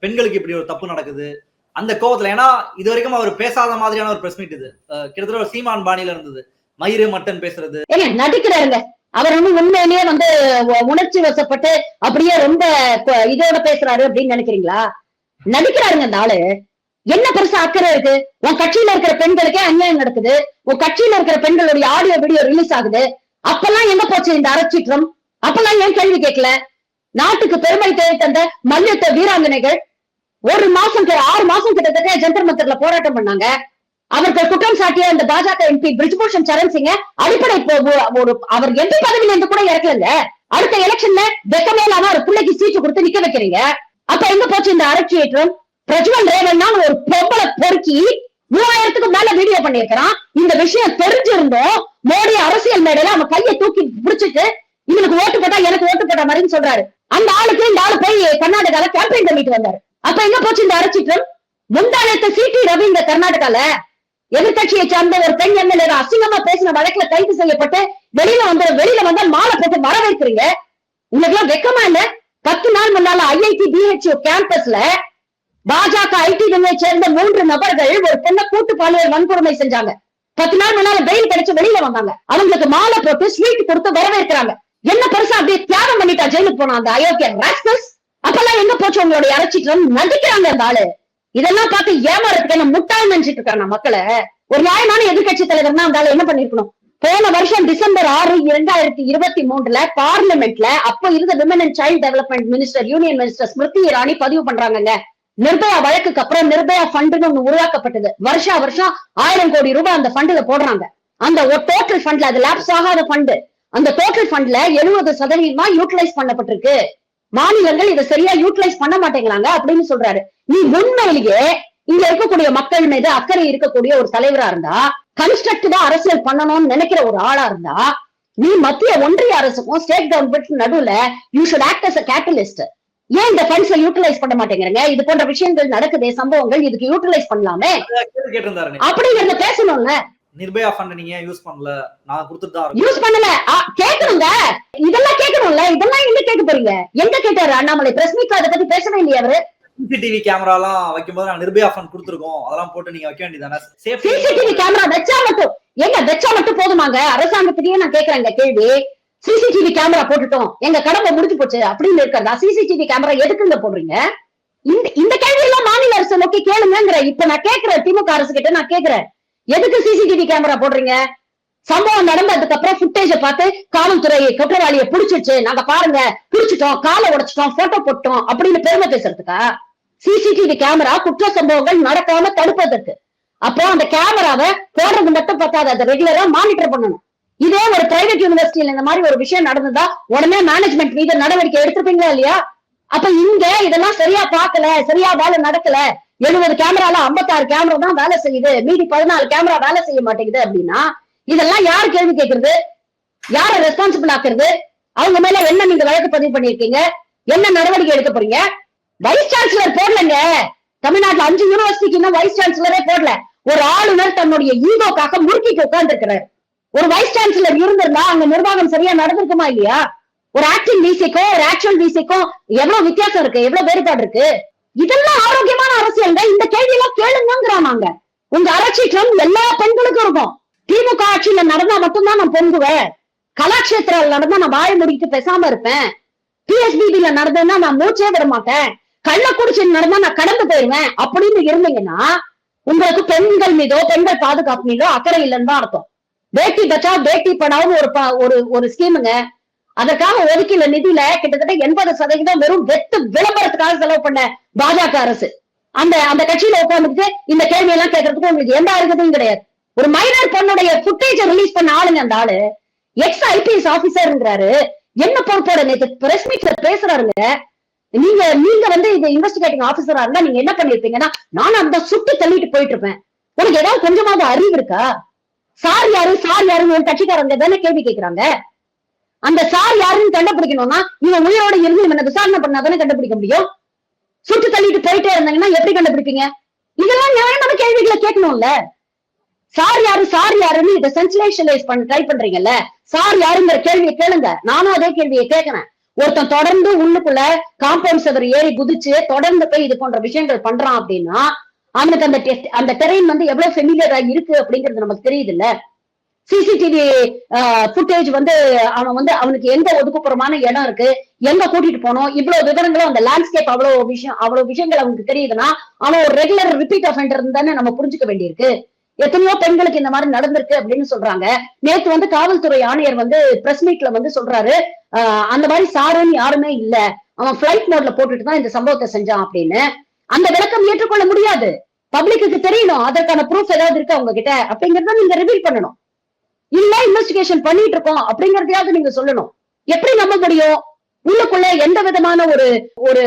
பெண்களுக்கு இப்படி ஒரு தப்பு நடக்குது. அந்த கோவத்துல ஏன்னா இது வரைக்கும் அவர் பேசாத மாதிரியான ஒரு பிரஸ் மீட் இது. கிட்டத்தட்ட ஒரு சீமான் பாணியில இருந்தது. மயிறு மட்டன் பேசுறது. நடிக்கிறாருங்க. அவர் வந்து உண்மையிலேயே வந்து உணர்ச்சி வசப்பட்டு அப்படியே ரொம்ப இதோட பேசுறாரு அப்படின்னு நினைக்கிறீங்களா? நடிக்கிறாருங்க அந்த ஆளு. என்ன பெருசா அக்கறை இருக்கு? உன் கட்சியில இருக்கிற பெண்களுக்கே அநியாயம் நடக்குது. உன் கட்சியில இருக்கிற பெண்களுடைய ஆடியோ வீடியோ ரிலீஸ் ஆகுது. அப்பெல்லாம் எங்க போச்சு இந்த அறச்சீற்றம்? அப்பெல்லாம் ஏன் கேள்வி கேட்கல? நாட்டுக்கு பெருமை தேடி தந்த மல்யுத்த வீராங்கனைகள் ஒரு மாசம் கிட்ட- ஆறு மாசம் கிட்டத்தட்ட ஜந்தர் மந்தர்ல போராட்டம் பண்ணாங்க. அவர்கள் குற்றம் சாட்டிய அந்த பாஜக எம்பி பிரிஜ்பூஷன் சரண் சிங்க அடிப்படை ஒரு அவர் எம்பி பதவியில இருந்து கூட இறக்கலங்க. அடுத்த எலெக்ஷன்ல வெக்கமே ஒரு பிள்ளைக்கு சீட்டு கொடுத்து நிக்க வைக்கிறீங்க. அப்ப எங்க போச்சு இந்த அரசியேற்றம் பிரஜ்வல் ரேவன் ஒரு பொம்பளை பொறுக்கி மூவாயிரத்துக்கு மேல வீடியோ பண்ணிருக்கிறான் இந்த விஷயம் தெரிஞ்சிருந்தோம் மோடி அரசியல் மேடையில அவன் கையை தூக்கி பிடிச்சிட்டு இவனுக்கு ஓட்டு போட்டா எனக்கு ஓட்டு போட்ட மாதிரின்னு சொல்றாரு. அந்த ஆளுக்கு இந்த ஆளு போய் கர்நாடகால கேம்பெயின் பண்ணிட்டு வந்தாரு. அப்ப எங்க போச்சு இந்த அரசியற்றம் முந்தானத்தை சிடி ரவி இந்த கர்நாடகால எதிர்கட்சியை சார்ந்த ஒரு பெண் எம்எல்ஏ அசிங்கமா பேசின வழக்குல கைது செய்யப்பட்டு வெளியில வந்து வெளியில வந்து மாலை போட்டு வரவேற்கிறீங்க. உங்களுக்கு எல்லாம் வெக்கமா இல்ல? பத்து நாள் முன்னால ஐஐடி பிஹெச்ஓ கேம்பஸ்ல பாஜக ஐடி விங்கை சேர்ந்த மூன்று நபர்கள் ஒரு பெண்ணை கூட்டு பாலியல் வன்கொடுமை செஞ்சாங்க. பத்து நாள் முன்னால பெயில் கிடைச்சு வெளியில வந்தாங்க. அவங்களுக்கு மாலை போட்டு ஸ்வீட் கொடுத்து வரவேற்கிறாங்க. என்ன பெருசா அப்படியே தியாகம் பண்ணிட்டா ஜெயிலுக்கு போனா அந்த அயோக்கியன் ராஸ்கல்ஸ் அப்பெல்லாம் எங்க போச்சு உங்களுடைய அரைச்சிட்டு நடிக்கிறாங்க அந்த ஆளு. இதெல்லாம் பார்த்து ஏமாறதுக்கு என்ன முட்டாள் நினைச்சிட்டு இருக்காங்க மக்களை. ஒரு நியாயமான எதிர்க்கட்சி தலைவர்னா அந்த என்ன பண்ணிருக்கணும்? போன வருஷம் டிசம்பர் ஆறு இரண்டாயிரத்தி இருபத்தி மூணுல பார்லிமெண்ட்ல அப்ப இருந்த women and child development minister union minister Smriti Irani பதிவு பண்றாங்கங்க. நிர்பயா வழக்குக்கு அப்புறம் நிர்பயா ஃபண்டுன்னு ஒண்ணு உருவாக்கப்பட்டது. வருஷா வருஷம் ஆயிரம் கோடி ரூபாய் அந்த ஃபண்டுல போடுறாங்க. அந்த டோட்டல் ஃபண்ட்ல அது லேப்ஸ் ஆகாத ஃபண்டு அந்த டோட்டல் ஃபண்ட்ல எழுபது சதவீதமா யூட்டிலைஸ் பண்ணப்பட்டிருக்கு. மாநிலங்கள் இதை சரியா யூட்டிலைஸ் பண்ண மாட்டேங்கிறாங்க அப்படின்னு சொல்றாரு. நீ உண்மையிலேயே இங்க இருக்கக்கூடிய மக்கள் மீது அக்கறை இருக்கக்கூடிய ஒரு தலைவரா இருந்தா கன்ஸ்ட்ரக்டிவா அரசியல் பண்ணணும்னு நினைக்கிற ஒரு ஆளா இருந்தா நீ மத்திய ஒன்றிய அரசுக்கும் ஸ்டேட் கவர்மெண்ட் நடுவுல you should act as a catalyst ஏன் இந்த ஃபண்ட்ஸை யூட்டிலைஸ் பண்ண மாட்டேங்கிறீங்க? இது போன்ற விஷயங்கள் நடக்குதே சம்பவங்கள் இதுக்கு யூட்டிலைஸ் பண்ணலாமே? அப்படிங்கறத பேசணும்ல. நிர்பயா ஃபண்ட் நீங்க யூஸ் பண்ணல? நான் கொடுத்துட்டு தான். யூஸ் பண்ணல. ஆ, கேட்கணுங்க இதெல்லாம் கேட்கணும்ல இதெல்லாம் எங்க கேட்க போறீங்க? எங்க கேட்டாரு அண்ணாமலை? பிரஸ் மீட்ல அதை பத்தி பேசவே இல்லையா அவரு? சிசிடிவி கேமரா எல்லாம் வைக்கும்போது நான் நிர்பயா ஃபண்ட் கொடுத்துருக்கோம். அதெல்லாம் போட்டு நீங்க வைக்க வேண்டியதானே? சேஃப்டி சிசிடிவி கேமரா வச்சா மட்டும் எங்க வச்சா மட்டும் போதுமாங்க? அரசாங்கத்திலேயே நான் கேக்குறேங்க கேள்வி. சிசிடிவி கேமரா போட்டுட்டோம். எங்க கடமை முடிஞ்சு போச்சு அப்படின்னு இருக்கிறதா? சிசிடிவி கேமரா எதுக்குங்க போடுறீங்க? இந்த இந்த கேள்வி எல்லாம் மாநில அரசு நோக்கி கேளுங்கிற இப்ப நான் கேக்குறேன் திமுக அரசு கிட்ட நான் கேக்குறேன். எதுக்கு சிசிடிவி கேமரா போடுறீங்க? சம்பவம் நடந்ததுக்கு அப்புறம் ஃபுட்டேஜ பார்த்து காவல்துறை குற்றவாளியை பிடிச்சிருச்சு. நாங்க பாருங்க. பிரிச்சுட்டோம் காலை உடைச்சிட்டோம். போட்டோ போட்டோம். அப்படின்னு பெருமை பேசுறதுக்கா? சிசிடிவி கேமரா குற்ற சம்பவங்கள் நடக்காம தடுப்பதற்கு. அப்போ அந்த கேமராவை போடுறது மட்டும் பத்தாது. அதை ரெகுலரா மானிட்டர் பண்ணணும். இதே ஒரு பிரைவேட் யூனிவர்சிட்டியில இந்த மாதிரி ஒரு விஷயம் நடந்ததா உடனே மேனேஜ்மெண்ட் மீது நடவடிக்கை எடுத்திருப்பீங்களா இல்லையா? அப்ப இங்க இதெல்லாம் சரியா பாக்கல சரியா வேலை நடக்கல. எழுபது கேமரால 56 கேமரா தான் வேலை செய்யுது. மீதி பதினாலு கேமரா வேலை செய்ய மாட்டேங்குது அப்படின்னா இதெல்லாம் யார் கேள்வி கேட்கறது? யார ரெஸ்பான்சிபிள் ஆக்குறது? அவங்க மேல என்ன நீங்க வழக்கு பதிவு பண்ணிருக்கீங்க என்ன நடவடிக்கை எடுக்க போறீங்க? வைஸ் சான்சலர் போடலங்க. தமிழ்நாட்டுல அஞ்சு யூனிவர்சிட்டிக்கு இன்னும் வைஸ் சான்சலரே போடல. ஒரு ஆளுநர் தன்னுடைய ஈகோக்காக முறுக்கிக்கு உட்கார்ந்து இருக்கிறார் ஒரு வைஸ் சான்சலர் இருந்திருந்தா அங்க நிர்வாகம் சரியா நடந்திருக்குமா இல்லையா? ஒரு ஆக்டிங் விசிக்கும் ஒரு ஆக்சுவல் விசிக்கும் எவ்வளவு வித்தியாசம் இருக்கு? எவ்வளவு வேறுபாடு இருக்கு? இதெல்லாம் ஆரோக்கியமான அரசியல் இந்த கேள்வி எல்லாம் கேளுங்கிறாங்க உங்க அரசியல் எல்லா பெண்களுக்கும் இருக்கும். திமுக ஆட்சியில நடந்தா மட்டும்தான் நான் பொங்குவேன். கலாட்சேத்திரால நடந்தா நான் வாய முடிக்கிட்டு பேசாம இருப்பேன். பிஎஸ்பிபில நடந்ததுன்னா நான் மூச்சே விட மாட்டேன். கள்ளக்குடிச்சி நடந்தா நான் கடந்து போயிருவேன். அப்படின்னு இருந்தீங்கன்னா உங்களுக்கு பெண்கள் மீதோ பெண்கள் பாதுகாப்பு மீதோ அக்கறை இல்லைன்னு தான் அர்த்தம். பேட்டி பச்சாவ் பேட்டி படாவும் ஒரு ஒரு ஒரு ஸ்கீமுங்க. அதற்காக ஒதுக்கில நிதியில கிட்டத்தட்ட எண்பது சதவீதம் வெறும் வெத்து விளம்பரத்துக்காக செலவு பண்ண பாஜக அரசு. அந்த அந்த கட்சியில உட்காந்துட்டு இந்த கேள்வி எல்லாம் கேட்கறதுக்கு உங்களுக்கு எந்த அருகதையும் கிடையாது. ஒரு மைனர் பொண்ணுடைய புட்டேஜ ரிலீஸ் பண்ண ஆளுங்க அந்த ஆளு. எக்ஸ் ஐபிஎஸ் ஆபீசர்ங்கிறாரு என்ன பொறுப்போட நேற்று பிரஸ் மீட்ல பேசுறாருங்க. நீங்க நீங்க வந்து இந்த இன்வெஸ்டிகேட்டிங் ஆபீசரா இருந்தா நீங்க என்ன பண்ணிருப்பீங்கன்னா நானும் அந்த சுட்டு தள்ளிட்டு போயிட்டு இருப்பேன் உனக்கு ஏதாவது கொஞ்சமாவது அறிவு இருக்கா? சார் யாரு சார் யாருன்னு ஒரு கட்சிக்காரங்க தானே கேள்வி கேக்குறாங்க. அந்த சார் யாருன்னு கண்டுபிடிக்கணும்னா இவன் உயிரோட இருந்து இவனை விசாரணை பண்ணாதானே கண்டுபிடிக்க முடியும்? சுட்டு தள்ளிட்டு போயிட்டே இருந்தாங்கன்னா எப்படி கண்டுபிடிப்பீங்க? இதெல்லாம் நியாயமான கேள்விகளை கேட்கணும்ல. சார் யாரு சார் யாருன்னு இதை சென்சிலைசலைஸ் பண்ண ட்ரை பண்றீங்கல்ல? சார் யாருங்கிற கேள்வியை கேளுங்க. நானும் அதே கேள்வியை கேட்கிறேன். ஒருத்தன் தொடர்ந்து உள்ளுக்குள்ள காம்பவுண்ட் செவர் ஏறி குதிச்சு தொடர்ந்து போய் இது போன்ற விஷயங்கள் பண்றான் அப்படின்னா அவனுக்கு அந்த டெஸ்ட் அந்த டெரெயின் வந்து எவ்வளவு ஃபெமிலியரா இருக்கு அப்படிங்கிறது நமக்கு தெரியுது இல்ல சிசிடிவி ஃபுட்டேஜ் வந்து அவன் வந்து அவனுக்கு எங்க ஒதுக்குப்புறமான இடம் இருக்கு? எங்க கூட்டிட்டு போனோம்? இவ்வளவு விவரங்களும் அந்த லேண்ட்ஸ்கேப் அவ்வளவு விஷயம் அவ்வளவு விஷயங்கள் அவனுக்கு தெரியுதுன்னா அவன் ஒரு ரெகுலர் ரிப்பீட் அஃபெண்டர் தானே நம்ம புரிஞ்சுக்க வேண்டியிருக்கு. எத்தனையோ பெண்களுக்கு இந்த மாதிரி நடந்திருக்கு அப்படின்னு சொல்றாங்க. நேத்து வந்து காவல்துறை ஆணையர் வந்து பிரஸ் மீட்ல வந்து சொல்றாரு ஆஹ் அந்த மாதிரி சாருன்னு யாருமே இல்ல. அவன் பிளைட் மோட்ல போட்டுட்டு தான் இந்த சம்பவத்தை செஞ்சான் அப்படின்னு. அந்த விளக்கம் ஏற்றுக்கொள்ள முடியாது. பப்ளிக்கு தெரியணும் அதற்கான ப்ரூஃப் ஏதாவது இருக்கு அவங்க கிட்ட அப்படிங்கறத நீங்க ரிவீல் பண்ணணும். இல்ல இன்வெஸ்டிகேஷன் பண்ணிட்டு இருக்கோம் அப்படிங்கறதையாவது நீங்க சொல்லணும். எப்படி நம்ப முடியும்? உள்ளுக்குள்ள எந்த விதமான ஒரு ஒரு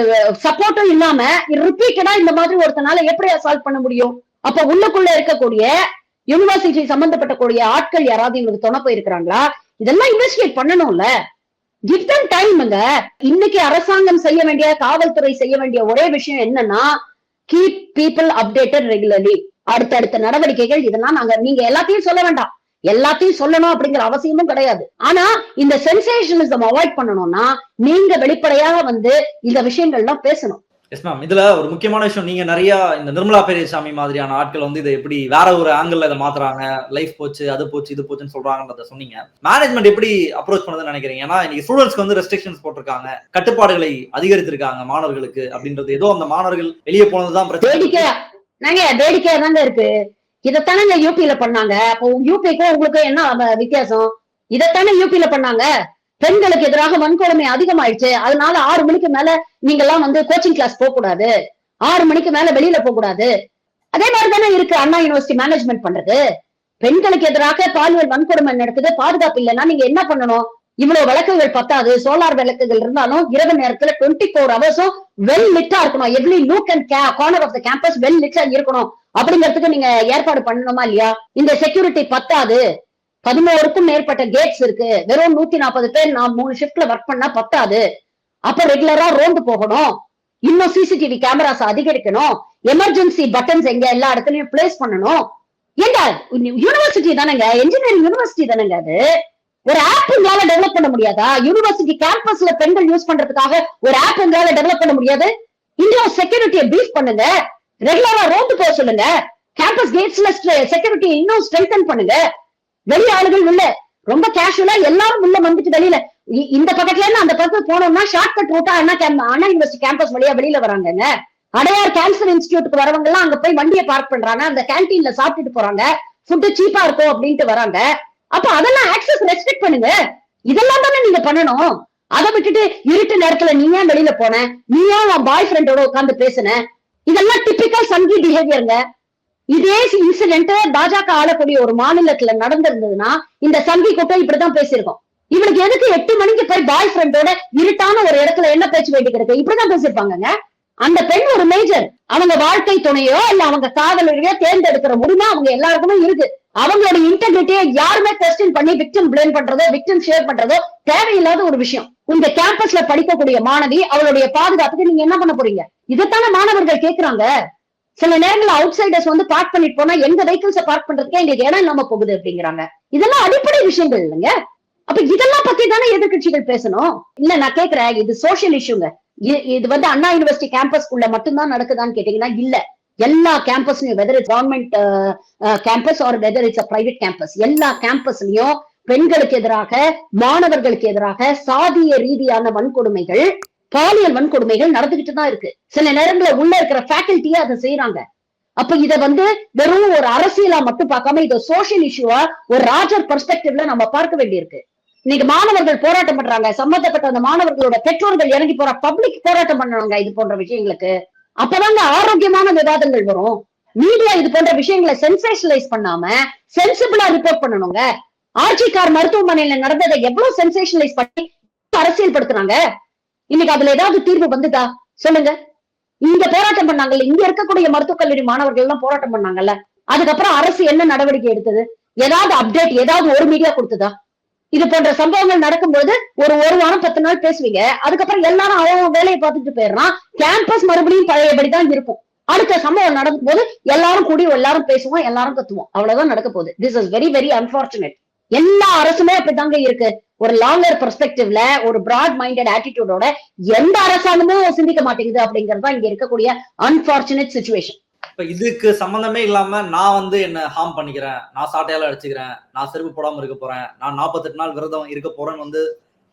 சப்போர்ட்டும் இல்லாம ரிப்பீட்டடா இந்த மாதிரி ஒருத்தனால எப்படி அசால்வ் பண்ண முடியும்? அப்ப உள்ளுக்குள்ள இருக்கக்கூடிய யூனிவர்சிட்டி சம்பந்தப்பட்ட கூடிய ஆட்கள் யாராவது இவங்களுக்கு துணை போயிருக்கிறாங்களா? இதெல்லாம் இன்வெஸ்டிகேட் பண்ணணும்ல. கிவ் தம் டைம்ங்க இன்னைக்கு அரசாங்கம் செய்ய வேண்டிய காவல்துறை செய்ய வேண்டிய ஒரே விஷயம் என்னன்னா கீப் பீப்புள் அப்டேட்டட் ரெகுலர்லி அடுத்தடுத்த நடவடிக்கைகள் இதெல்லாம் நாங்க நீங்க எல்லாத்தையும் சொல்ல வேண்டாம். எல்லாத்தையும் சொல்லணும் அப்படிங்கிற அவசியமும் கிடையாது. ஆனா இந்த சென்சேஷனிசம் அவாய்ட் பண்ணணும்னா நீங்க வெளிப்படையாக வந்து இந்த விஷயங்கள்லாம் பேசணும். எஸ் மேம் இதுல ஒரு முக்கியமான விஷயம். நீங்க நிறைய இந்த நிர்மலா பெரியசாமி மாதிரியான ஆட்கள் வந்து இதை எப்படி வேற ஒரு ஆங்கிள் இதை மாத்துறாங்க? லைஃப் போச்சு அது போச்சு இது போச்சுன்னு சொல்றாங்கன்றத சொன்னீங்க. மேனேஜ்மெண்ட் எப்படி அப்ரோச் பண்ணதுன்னு நினைக்கிறீங்க? ஏன்னா இன்னைக்கு ஸ்டூடெண்ட்ஸ்க்கு வந்து ரெஸ்ட்ரிக்ஷன்ஸ் போட்டிருக்காங்க. கட்டுப்பாடுகளை அதிகரித்திருக்காங்க மாணவர்களுக்கு அப்படின்றது. ஏதோ அந்த மாணவர்கள் வெளியே போனதுதான் பிரச்சனை. வேடிக்கையா நாங்க வேடிக்கையா தாங்க இருக்கு. இதைத்தானே யூபியில பண்ணாங்க. அப்போ யூபிக்கும் உங்களுக்கும் என்ன வித்தியாசம்? இதைத்தானே யூபியில பண்ணாங்க? பெண்களுக்கு எதிராக வன்கொடுமை அதிகமாயிடுச்சு. அதனால ஆறு மணிக்கு மேல நீங்க எல்லாம் வந்து கோச்சிங் கிளாஸ் போக கூடாது ஆறு மணிக்கு மேல வெளியில போக கூடாது அதே மாதிரி தானே இருக்கு அண்ணா யூனிவர்சிட்டி மேனேஜ்மெண்ட் பண்றது. பெண்களுக்கு எதிராக பாலியல் வன்கொடுமை நடக்குது. பாதுகாப்பு இல்லைன்னா நீங்க என்ன பண்ணணும்? இவ்வளவு விளக்குகள் பத்தாது. சோலார் விளக்குகள் இருந்தாலும் இரவு நேரத்துல டுவெண்ட்டி ஃபோர் ஹவர்ஸும் வெல் லிட்டா இருக்கணும். Every nook and corner of the campus well லிட்டா இருக்கணும். அப்படிங்கிறதுக்கு நீங்க ஏற்பாடு பண்ணணுமா இல்லையா? இந்த செக்யூரிட்டி பத்தாது. பதினோருக்கும் மேற்பட்ட கேட்ஸ் இருக்கு. வெறும் நூத்தி நாற்பது பேர் நான் மூணு ஷிப்ட்ல ஒர்க் பண்ணா பத்தாது. அப்ப ரெகுலரா ரோந்து போகணும். இன்னும் சிசிடிவி கேமராஸ் அதிகரிக்கணும். எமர்ஜென்சி பட்டன்ஸ் எங்க எல்லா இடத்துலயும் பிளேஸ் பண்ணணும். ஏங்க யூனிவர்சிட்டி தானேங்க? இன்ஜினியரிங் யூனிவர்சிட்டி தானேங்க அது? ஒரு ஆப் உங்களால டெவலப் பண்ண முடியாதா? யூனிவர்சிட்டி கேம்பஸ்ல பெண்கள் யூஸ் பண்றதுக்காக ஒரு ஆப் உங்களால டெவலப் பண்ண முடியாது? இன்னும் செக்யூரிட்டியை பீஃப் பண்ணுங்க. ரெகுலரா ரோந்து போக சொல்லுங்க. கேம்பஸ் கேட்ஸ்ல செக்யூரிட்டி இன்னும் ஸ்ட்ரென்தன் பண்ணுங்க. வெளி ஆளுகள் உள்ள ரொம்ப கேஷுவலா எல்லாரும் உள்ள வந்துட்டு வெளியில. இந்த பக்கத்துல இருந்து அந்த பக்கத்துக்கு போனோம்னா ஷார்ட் கட் ரூட்டா அண்ணா கேம் அண்ணா யூனிவர்சிட்டி கேம்பஸ் வழியா வெளியில வராங்கங்க அடையார் கேன்சர் இன்ஸ்டியூட்டுக்கு வரவங்க எல்லாம் அங்க போய் வண்டியை பார்க் பண்றாங்க. அந்த கேன்டீன்ல சாப்பிட்டுட்டு போறாங்க. ஃபுட்டு சீப்பா இருக்கும் அப்படின்ட்டு வராங்க. அப்ப அதெல்லாம் ஆக்சஸ் ரெஸ்ட்ரிக்ட் பண்ணுங்க. இதெல்லாம் தானே நீங்க பண்ணணும். அதை விட்டுட்டு இருட்டு நேரத்துல நீ ஏன் வெளியில போன? நீ ஏன் உன் பாய் ஃப்ரெண்டோட உட்காந்து பேசுன? இதெல்லாம் டிபிக்கல் சங்கி பிஹேவியருங்க இதே இன்சிடென்ட் பாஜக ஆளக்கூடிய ஒரு மாநிலத்துல நடந்திருந்ததுன்னா இந்த சங்கி கூட்டம் இப்படிதான் பேசியிருக்கோம். இவனுக்கு எதுக்கு எட்டு மணிக்கு போய் பாய் ஃப்ரெண்டோட இருட்டான ஒரு இடத்துல என்ன பேச்சு வேண்டி கிடக்கு இப்படிதான் பேசியிருப்பாங்க அந்த பெண் ஒரு மேஜர் அவங்க வாழ்க்கை துணையோ இல்ல அவங்க காதலரையோ தேர்ந்தெடுக்கிற உரிமை அவங்க எல்லாருக்குமே இருக்கு. அவங்களோட இன்டெகிரிட்டியை யாருமே கொஸ்டின் பண்ணி விக்டிம் பிளேம் பண்றதோ விக்டிம் ஷேர் பண்றதோ தேவையில்லாத ஒரு விஷயம். உங்க கேம்பஸ்ல படிக்கக்கூடிய மாணவி அவளுடைய பாதுகாப்புக்கு நீங்க என்ன பண்ண போறீங்க? இதைத்தானே மாணவர்கள் கேக்குறாங்க. சில நேரங்கள் அவுட் சைடர்ஸ் வந்து பார்க் பண்ணிட்டு போனா எங்க வெஹிக்கிள்ஸ பார்க் பண்றதுக்கே எங்களுக்கு இடம் இல்லாம போகுது அப்படிங்கிறாங்க. இதெல்லாம் அடிப்படை விஷயங்கள் இல்லைங்க. அப்ப இதெல்லாம் பத்தி தானே எதிர்கட்சிகள் பேசணும்? இல்ல நான் கேக்குறேன் இது சோசியல் இஷ்யூங்க இது வந்து அண்ணா யூனிவர்சிட்டி கேம்பஸ்க்குள்ள மட்டும்தான் நடக்குதான்னு கேட்டீங்கன்னா இல்ல. எல்லா கேம்பஸ்லயும் whether it's government campus or whether it's private campus எல்லா கேம்பஸ்லயும் பெண்களுக்கு எதிராக மாணவர்களுக்கு எதிராக சாதிய ரீதியான வன்கொடுமைகள் பாலியல் வன்கொடுமைகள் நடந்துகிட்டு தான் இருக்கு. சில நேரங்கள்ல உள்ள இருக்கிற ஃபேக்கல்ட்டியே அதை செய்யறாங்க அப்ப இத வந்து வெறும் ஒரு அரசியலா மட்டும் பார்க்காம இத சோசியல் இஷ்யூவா ஒரு ராஜர் பெர்ஸ்பெக்டிவ்ல நம்ம பார்க்க வேண்டியிருக்கு. இன்னைக்கு மாணவர்கள் போராட்டம் பண்றாங்க. சம்பந்தப்பட்ட அந்த மாணவர்களோட பெற்றோர்கள் இறங்கி போற பப்ளிக் போராட்டம் பண்ணுவாங்க இது போன்ற விஷயங்களுக்கு. அப்பதாங்க ஆரோக்கியமான விவாதங்கள் வரும். மீடியா இது போன்ற விஷயங்களை சென்சேஷனலைஸ் பண்ணாம சென்சிபிளா ரிப்போர்ட் பண்ணணுங்க. ஆர்ஜிகார் மருத்துவமனையில நடந்ததை எவ்வளவு சென்சேஷனலைஸ் பண்ணி அரசியல் படுத்துறாங்க இன்னைக்கு அதுல ஏதாவது தீர்வு வந்துதா? சொல்லுங்க. இங்க போராட்டம் பண்ணாங்கல்ல இங்க இருக்கக்கூடிய மருத்துவக் கல்லூரி மாணவர்கள் எல்லாம் போராட்டம் பண்ணாங்கல்ல அதுக்கப்புறம் அரசு என்ன நடவடிக்கை எடுத்தது? ஏதாவது அப்டேட் ஏதாவது ஒரு மீடியா கொடுத்ததா? இது போன்ற சம்பவங்கள் நடக்கும்போது ஒரு ஒரு வாரம் பத்து நாள் பேசுவீங்க. அதுக்கப்புறம் எல்லாரும் அவன் வேலையை பார்த்துட்டு போயிடுறான். கேம்பஸ் மறுபடியும் பழையபடி தான் இருக்கும். அடுத்த சம்பவம் நடக்கும்போது எல்லாரும் கூடி எல்லாரும் பேசுவோம் எல்லாரும் கத்துவோம். அவ்வளவுதான் நடக்க போகுது. This is very very unfortunate எல்லா அரசுமே அப்படிதாங்க இருக்கு. ஒரு லாங்கர் பெர்ஸ்பெக்டிவ்ல ஒரு பிராட் மைண்டட் ஆட்டிடியூடோட எந்த அரசாங்கமும் சிந்திக்க மாட்டேங்குது அப்படிங்கறது இங்க இருக்கக்கூடிய அன்பார்ச்சுனேட் சுச்சுவேஷன் இப்ப இதுக்கு சம்பந்தமே இல்லாம நான் வந்து என்ன ஹார்ம் பண்ணிக்கிறேன் நான் சாட்டையால அடிச்சுக்கிறேன் நான் செருப்பு போடாம இருக்க போறேன் நான் நாற்பத்தெட்டு நாள் விரதம் இருக்க போறேன்னு வந்து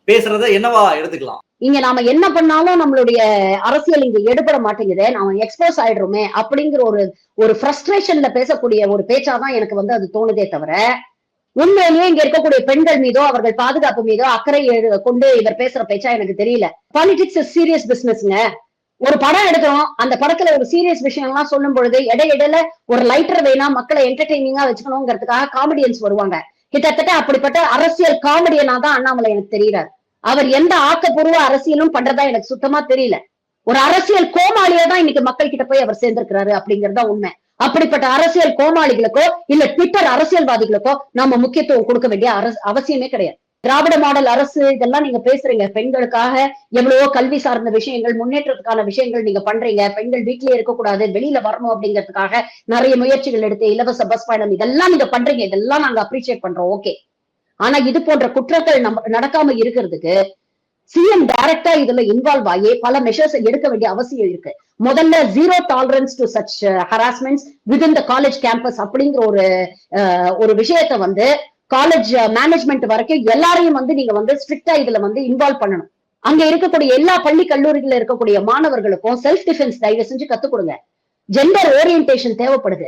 பேசுறத என்னவா எடுத்துக்கலாம்? இங்க நாம என்ன பண்ணாலும் நம்மளுடைய அரசியல் இங்க எடுபட மாட்டேங்குது நாம எக்ஸ்போஸ் ஆயிடுறோமே அப்படிங்கிற ஒரு ஒரு ஃப்ரஸ்ட்ரேஷன்ல பேசக்கூடிய ஒரு பேச்சாதான் எனக்கு வந்து அது தோணுதே தவிர உண்மையிலேயே இங்க இருக்கக்கூடிய பெண்கள் மீதோ அவர்கள் பாதுகாப்பு மீதோ அக்கறை கொண்டு இவர் பேசுற பேச்சா எனக்கு தெரியல. பாலிடிக்ஸ் சீரியஸ் பிசினஸ்ங்க ஒரு படம் எடுக்கிறோம் அந்த படத்துல ஒரு சீரியஸ் விஷயம் எல்லாம் சொல்லும் பொழுது இடையிடையில ஒரு லைட்டர் வேணா மக்களை என்டர்டைனிங்கா வச்சுக்கணுங்கிறதுக்காக காமெடியன்ஸ் வருவாங்க. கிட்டத்தட்ட அப்படிப்பட்ட அரசியல் காமெடியனா தான் அண்ணாமலை எனக்கு தெரியறாரு. அவர் எந்த ஆக்கப்பூர்வ அரசியலும் பண்றதா எனக்கு சுத்தமா தெரியல. ஒரு அரசியல் கோமாளியா தான் இன்னைக்கு மக்கள் கிட்ட போய் அவர் சேர்ந்திருக்கிறாரு அப்படிங்கறதா உண்மை. அப்படிப்பட்ட அரசியல் கோமாளிகளுக்கோ இல்ல ட்விட்டர் அரசியல்வாதிகளுக்கோ நாம முக்கியத்துவம் கொடுக்க வேண்டிய அரசு அவசியமே கிடையாது. திராவிட மாடல் அரசு இதெல்லாம் நீங்க பேசுறீங்க. பெண்களுக்காக எவ்வளவோ கல்வி சார்ந்த விஷயங்கள் முன்னேற்றத்துக்கான விஷயங்கள் நீங்க பண்றீங்க. பெண்கள் வீட்லயே இருக்கக்கூடாது வெளியில வரணும் அப்படிங்கிறதுக்காக நிறைய முயற்சிகள் எடுத்து இலவச பஸ் பயணம் இதெல்லாம் நீங்க பண்றீங்க. இதெல்லாம் நாங்க அப்ரிசியேட் பண்றோம். ஓகே ஆனா இது போன்ற குற்றங்கள் நம்ம நடக்காம இருக்கிறதுக்கு சிஎம் டைரக்டா இதுல இன்வால்வ் ஆகி பல மெஷர்ஸ் எடுக்க வேண்டிய அவசியம் இருக்கு. முதல்ல zero tolerance to such harassments within the college campus அப்படிங்கிற ஒரு uh, ஒரு விஷயத்த வந்து காலேஜ் மேனேஜ்மெண்ட் uh, வரைக்கும் எல்லாரையும் வந்து நீங்க வந்து ஸ்ட்ரிக்டா இதுல வந்து இன்வால்வ் பண்ணணும். அங்க இருக்கக்கூடிய எல்லா பள்ளி கல்லூரிகள்ல இருக்கக்கூடிய மாணவர்களுக்கும் செல்ஃப் டிஃபென்ஸ் தயவு செஞ்சு கத்துக் கொடுங்க. ஜெண்டர் ஓரியன்டேஷன் தேவைப்படுது.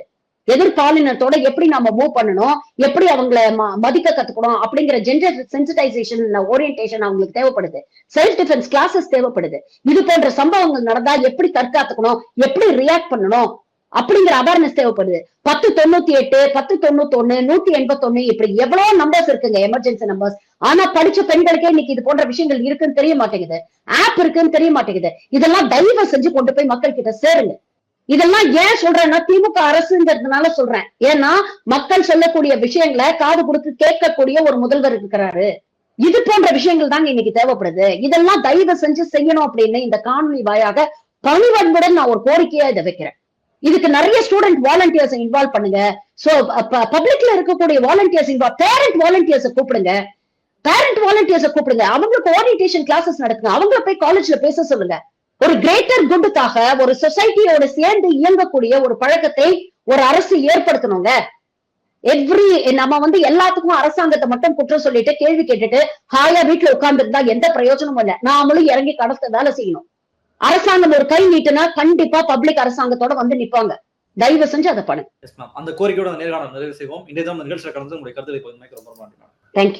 எதிர்பாலினத்தோட எப்படி நாம மூவ் பண்ணணும் எப்படி அவங்கள ம- மதிக்க கத்துக்கணும் அப்படிங்கிற ஜெண்டர் சென்சிடைசேஷன் ஓரியன்டேஷன் அவங்களுக்கு தேவைப்படுது. செல்ஃப் டிஃபென்ஸ் கிளாஸஸ் தேவைப்படுது. இது போன்ற சம்பவங்கள் நடந்தா எப்படி தற்காத்துக்கணும் எப்படி ரியாக்ட் பண்ணணும் அப்படிங்கிற அவேர்னஸ் தேவைப்படுது. பத்து தொண்ணூத்தி எட்டு பத்து தொண்ணூத்தி ஒண்ணு நூத்தி எண்பத்தொன்னு இப்படி எவ்வளவு நம்பர்ஸ் இருக்குங்க எமர்ஜென்சி நம்பர்ஸ் ஆனா படிச்ச பெண்களுக்கே இன்னைக்கு இது போன்ற விஷயங்கள் இருக்குன்னு தெரிய மாட்டேங்குது. ஆப் இருக்குன்னு தெரிய மாட்டேங்குது. இதெல்லாம் தயவு செஞ்சு கொண்டு போய் மக்கள் கிட்ட சேருங்க. இதெல்லாம் ஏன் சொல்றேன்னா திமுக அரசுங்கிறதுனால சொல்றேன். ஏன்னா மக்கள் சொல்லக்கூடிய விஷயங்களை காது கொடுத்து கேட்கக்கூடிய ஒரு முதல்வர் இருக்கிறாரு. இது போன்ற விஷயங்கள் தாங்க இன்னைக்கு தேவைப்படுது. இதெல்லாம் தயவு செஞ்சு செய்யணும் அப்படின்னு இந்த காணொலி வாயாக பணிவன்புடன் நான் ஒரு கோரிக்கையா இதை வைக்கிறேன். இதுக்கு நிறைய ஸ்டூடெண்ட் வாலண்டியர்ஸ் இன்வால்வ் பண்ணுங்க. சோ பப்ளிக்ல இருக்கக்கூடிய வாலண்டியர்ஸ் இன்வால்வ் பேரண்ட் வாலண்டியர்ஸ் கூப்பிடுங்க. பேரண்ட் வாலண்டியர்ஸ் கூப்பிடுங்க. அவங்களுக்கு ஓரியன்டேஷன் கிளாஸஸ் நடக்குங்க. அவங்கள போய் காலேஜ்ல பேச சொல்லுங்க. ஒரு கிரேட்டர் குட்டுக்காக ஒரு சொசைட்டியோட சேர்ந்து இயங்கக்கூடிய ஒரு பழக்கத்தை ஒரு அரசு ஏற்படுத்தணுங்க. எவ்ரி நம்ம வந்து எல்லாத்துக்கும் அரசாங்கத்தை மட்டும் குற்றம் சொல்லிட்டு கேள்வி கேட்டுட்டு ஹாயா வீட்டுல உட்கார்ந்து இருந்தா எந்த பிரயோஜனமும் இல்ல. நாமளும் இறங்கி கடத்த வேலை செய்யணும். அரசாங்கம் ஒரு கை நீட்டுனா கண்டிப்பா பப்ளிக் அரசாங்கத்தோட வந்து நிப்பாங்க. தயவு செஞ்சு அதை பண்ணுங்க. அந்த கோரிக்கையோட நிறைவு செய்வோம். இன்றைய நிகழ்ச்சியில் கலந்து உங்களுடைய கருத்துக்களை ரொம்ப ரொம்ப நன்றி தேங்க்யூ